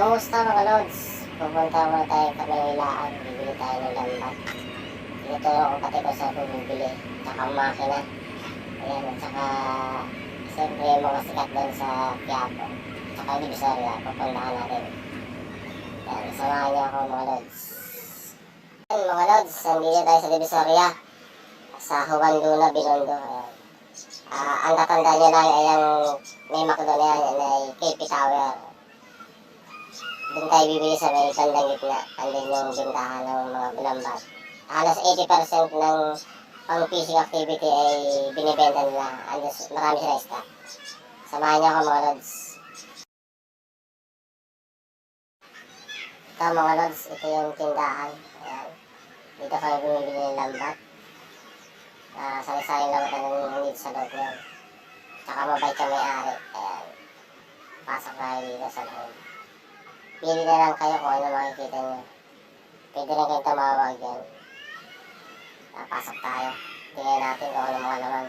Kumusta mga lods? Pupunta muna tayo kami ng. Bibili tayo ng lambat. Tinuturo ko pati ko sa bumibili. Tsaka makina. Ayan, at saka siyempre mga sikat doon sa Quiapo. Tsaka Divisoria, pupuntahan natin. Ayan, samahan niyo ako mga lods. Ayan mga lods, nandito tayo sa Divisoria. Sa Juan Luna, Binondo. Ayan. Ah, ang tatanda niyo lang ay ang may McDo na yan ay KP Tower. Doon tayo bibili sa may bandang gitna. Andun yung bintahan ng mga bulambat. Halos 80% ng pang fishing activity ay binibenta nila. Andun, marami sila stock. Samahan niyo ako mga lods. Ito mga lods, ito yung tindahan. Ayan. Dito kami bumibili ng lambat. Uh, Sari-saring lambat ang dito sa loob niyan. Tsaka mabait yung may-ari. Ayan. Pasok tayo dito sa loob. Pili na lang kayo kung ano makikita nyo. Pwede rin kayong tumawag yan. Napasok tayo. Tingnan natin kung ano mga laman.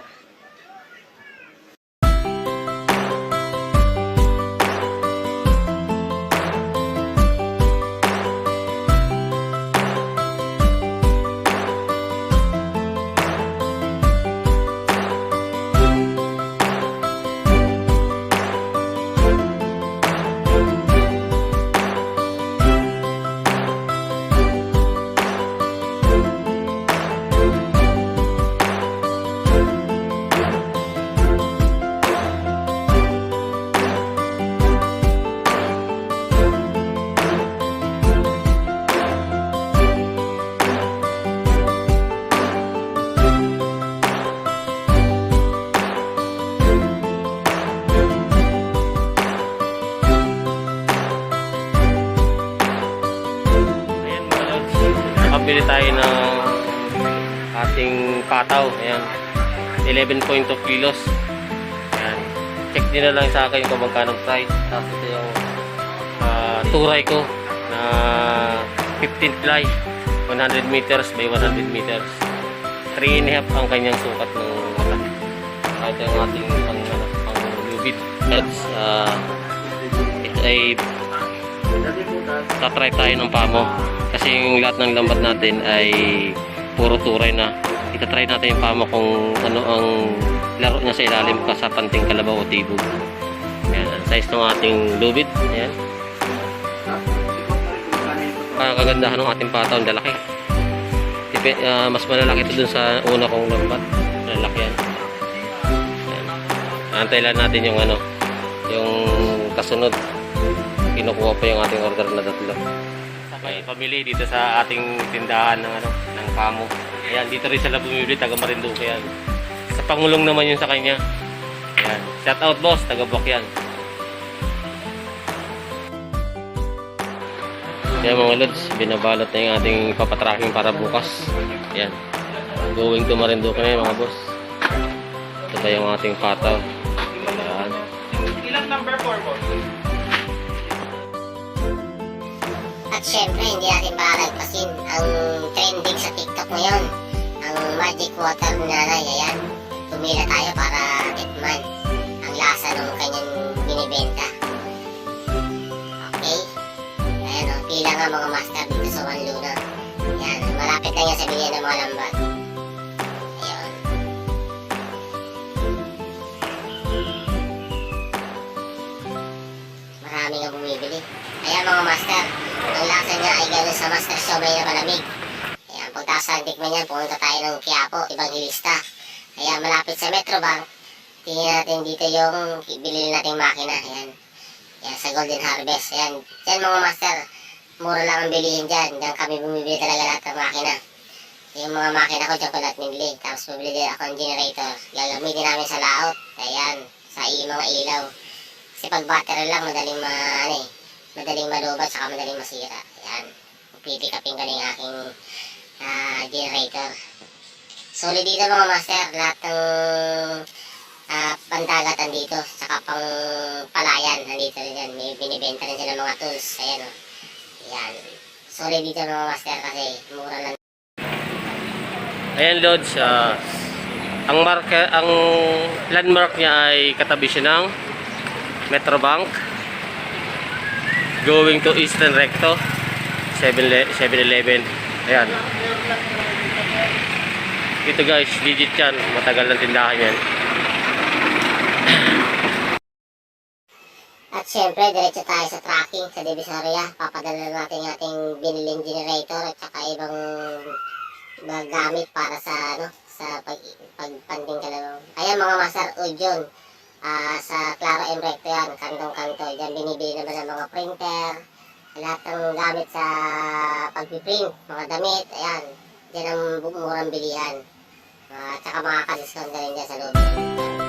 Tayo ng ating pataw. Ayan. 11.2 kilos. Ayan. Check din na lang sa akin kung magkano price. Tapos ito yung ah, turay ko na 15 ply. 100 meters by 100 meters. 3 and a half ang kanyang sukat ng. Ah, Ito yung ating pang, ano, pang lubid. Lods, ah, ito ay tatry tayo ng pamo kasi yung lahat ng lambat natin ay puro turay na. Itatry natin yung pamo kung ano ang laro niya sa ilalim ka sa panting kalabaw o tibog yan size ng ating lubid. Yan kagandahan ng ating pataw ang lalaki. Dipe, ah, mas malalaki ito dun sa una kong lambat. Lalaki yan. Yan antay lang natin yung ano yung kasunod kinukuha pa yung ating order na tatlo. May pamili dito sa ating tindahan ng ano, ng kamo. Ayan, dito rin sila bumibili, taga Marinduque yan. Sa Pangulong naman yun sa kanya. Ayan, shout out boss, taga Buwak yan. Ayan mga lods, binabalot na yung ating papatracking para bukas. Ayan, going to Marinduque na yun mga boss. Ito pa yung ating pataw. At syempre, hindi natin makalagpasin ang trending sa TikTok ngayon. Ang magic water ni nanay. Ayan, tumila tayo para tikman ang lasa ng kanyang binibenta. Okay? Ayan o, pila nga mga master dito sa One Luna. Ayan, malapit lang yan sa bilihan ng mga lambat. Ayan mga master, ang lasa niya ay gano'n sa master siomay na malamig. Ayan, pagtasan tikman yan, pumunta tayo ng Quiapo, Evangelista. Ayan, malapit sa Metrobank. Tingnan natin dito yung bibili nating makina. Ayan. Ayan, sa Golden Harvest. Ayan, yan mga master, mura lang ang bilihin dyan. Diyan kami bumibili talaga lahat ng makina. Yung mga makina ko, dyan ko lahat nabili. Tapos bumili din ako ng generator. Gagamitin namin sa laot. Ayan, sa mga ilaw. Kasi pag battery lang, madaling ma, ano eh, madaling malubat, saka madaling masira. Ayan, pipikapin ko na aking ah, generator. Solid dito mga master, lahat ng ah, pandagatan dito, saka pang palayan, nandito rin yan. May binibenta rin sila mga tools, ayan o. Ayan, solid dito mga master kasi mura lang. Ayan Lods, ah, ang marka, ang landmark niya ay katabi siya ng Metrobank. Going to Eastern Recto 7 7-Eleven ayan ito guys legit yan matagal ng tindahan yan At syempre, diretso tayo sa tracking sa Divisoria. Papadala natin yung ating biniling generator at saka ibang mga gamit para sa ano sa pag pagpanding kalaro. Ayan mga master Ujon. Ah, sa Claro M Recto yan, kantong-kanto. Diyan binibili naman ng mga printer, lahat ng gamit sa pagpiprint, mga damit, ayan. Diyan ang murang bilihan. Ah, at saka makaka-discount na rin dyan sa loob.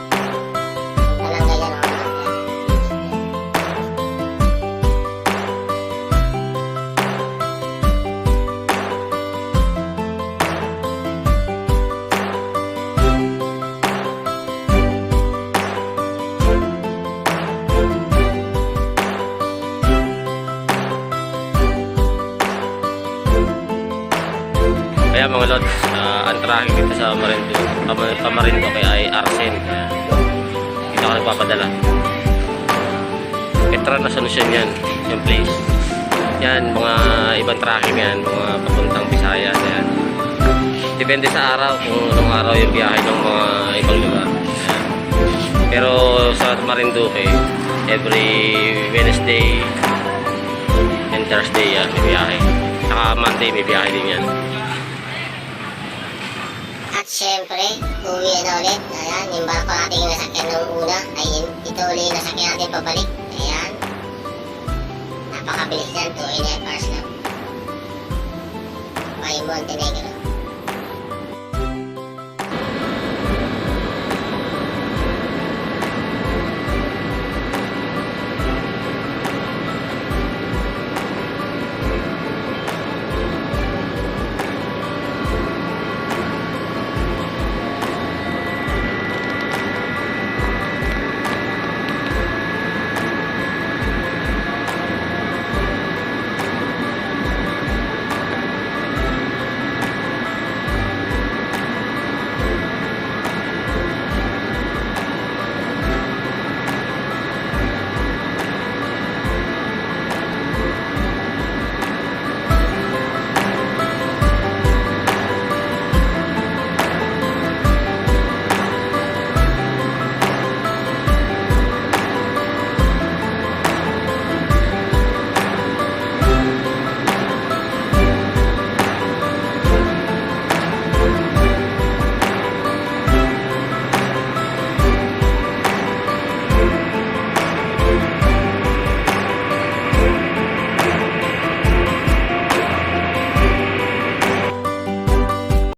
Kaya mga lods, uh, ang tracking dito sa Marindo, Pamarindo kaya ay Arsen. Kaya, dito ako nagpapadala. Petra na Solution yan, yung place. Yan, mga ibang tracking yan, mga papuntang Bisaya. Yan. Depende sa araw kung anong araw yung biyahe ng mga ibang lugar. Pero sa Marinduque, every Wednesday and Thursday yan, may biyahe. Saka Monday may biyahe din yan. At syempre, uwi na ulit. Ayan, yung barko natin yung nasakyan nung una, ay ito ulit yung nasakyan natin pabalik. Ayan. Napakabilis yan, 2 and a half hours lang. May Montenegro.